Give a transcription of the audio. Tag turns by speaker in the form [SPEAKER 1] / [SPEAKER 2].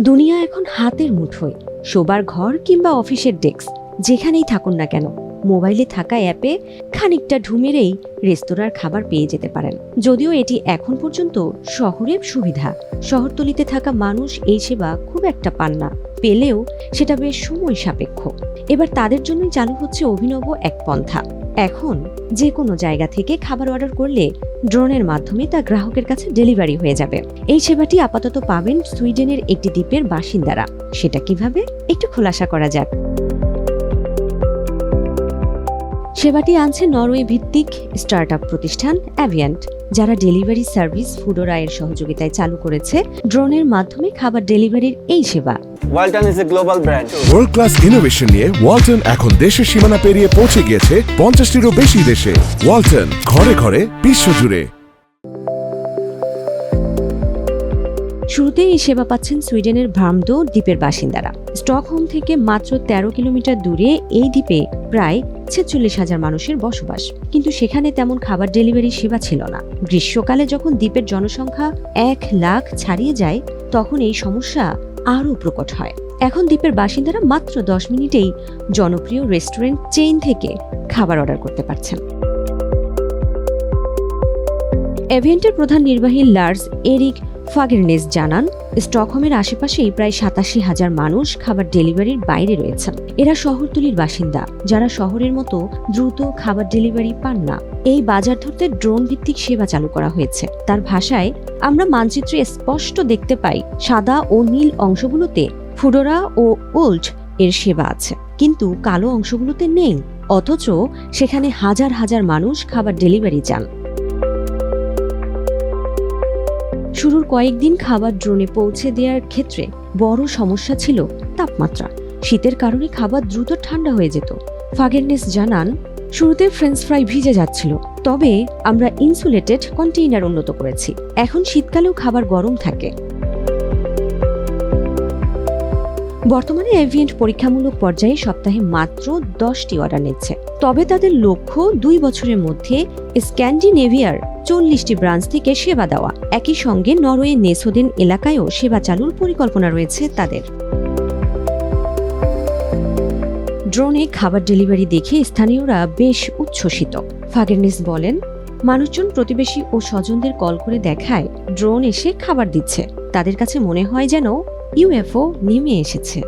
[SPEAKER 1] দুনিয়া এখন হাতের মুঠোয়, শোবার ঘর কিংবা অফিসের ডেস্ক, যেখানেই থাকুন না কেন। মোবাইলে থাকা অ্যাপে খানিকটা ঢুমেরেই রেস্তোরাঁর খাবার পেয়ে যেতে পারেন। যদিও এটি এখন পর্যন্ত শহরের সুবিধা। শহরতলিতে থাকা মানুষ এই সেবা খুব একটা পান না। পেলেও সেটা বেশ সময় সাপেক্ষ। এবার তাদের জন্যই চালু হচ্ছে অভিনব এক পন্থা। এখন যে কোনো জায়গা থেকে খাবার অর্ডার করলে ড্রোনের মাধ্যমে তা গ্রাহকের কাছে ডেলিভারি হয়ে যাবে। এই সেবাটি আপাতত পাবেন সুইডেনের একটি দ্বীপের বাসিন্দারা। সেটা কীভাবে? একটু খোলাসা করা যাক। সেবাটি আনছে নরওয়ে ভিত্তিক স্টার্টআপ প্রতিষ্ঠান অ্যাভিয়ান্ট যারা ডেলিভারি সার্ভিস ফুডোরা এর সহযোগিতায় চালু করেছে। ড্রোনের মাধ্যমে খাবার ডেলিভারির এই সেবা।
[SPEAKER 2] Walton is a global brand
[SPEAKER 3] world class innovation নিয়ে ওয়ালটন এখন দেশের সীমানা পেরিয়ে পৌঁছে গিয়েছে পঞ্চাশটিরও বেশি দেশে। ওয়ালটন ঘরে ঘরে বিশ্বজুড়ে।
[SPEAKER 1] শুরুতে এই সেবা পাচ্ছেন সুইডেনের ভার্মদো দ্বীপের বাসিন্দারা। স্টকহোম থেকে মাত্র ১৩ কিলোমিটার দূরে এই দ্বীপে প্রায় ছেচল্লিশ হাজার মানুষের বসবাস। কিন্তু সেখানে তেমন খাবার ডেলিভারি সেবা ছিল না। গ্রীষ্মকালে যখন দ্বীপের জনসংখ্যা এক লাখ ছাড়িয়ে যায়, তখন এই সমস্যা আরও প্রকট হয়। এখন দ্বীপের বাসিন্দারা মাত্র দশ মিনিটেই জনপ্রিয় রেস্টুরেন্ট চেইন থেকে খাবার অর্ডার করতে পারছেন। এভিয়েন্টের প্রধান নির্বাহী লার্স এরিক ফাগেরনেস জানান, স্টকহোমের আশেপাশেই প্রায় সাতাশি হাজার মানুষ খাবার ডেলিভারির বাইরে রয়েছেন এরা শহরতলির বাসিন্দা, যারা শহরের মতো দ্রুত খাবার ডেলিভারি পান না। এই বাজার ধরতে ড্রোন ভিত্তিক সেবা চালু করা হয়েছে। তার ভাষায়, আমরা মানচিত্রে স্পষ্ট দেখতে পাই, সাদা ও নীল অংশগুলোতে ফুডোরা ও ওল্ড এর সেবা আছে। কিন্তু কালো অংশগুলোতে নেই, অথচ সেখানে হাজার হাজার মানুষ খাবার ডেলিভারি চান। শুরুর কয়েকদিন খাবার ড্রোনে পৌঁছে দেওয়ার ক্ষেত্রে বড় সমস্যা ছিল তাপমাত্রা। শীতের কারণে খাবার দ্রুত ঠান্ডা হয়ে যেত। ফাগেরনেস জানান, শুরুতে ফ্রেঞ্চ ফ্রাই ভিজে যাচ্ছিল, তবে আমরা ইনসুলেটেড কন্টেইনার উন্নত করেছি। এখন শীতকালেও খাবার গরম থাকে। বর্তমানে এভিয়েন্ট পরীক্ষামূলক পর্যায়ে সপ্তাহে মাত্র দশটি অর্ডার নিচ্ছে। তবে তাদের লক্ষ্য দুই বছরের মধ্যে স্ক্যান্ডিনেভিয়ার চল্লিশটি ব্রাঞ্চ থেকে সেবা দেওয়া। একই সঙ্গে নরওয়ে নেসোদেন এলাকায়ও সেবা চালুর পরিকল্পনা রয়েছে তাদের। ড্রোনে খাবার ডেলিভারি দেখে স্থানীয়রা বেশ উচ্ছ্বসিত। ফাগেরনেস বলেন, মানুষজন, প্রতিবেশী ও স্বজনদের কল করে দেখায় ড্রোন এসে খাবার দিচ্ছে। তাদের কাছে মনে হয় যেন ইউএফও নেমে এসেছে।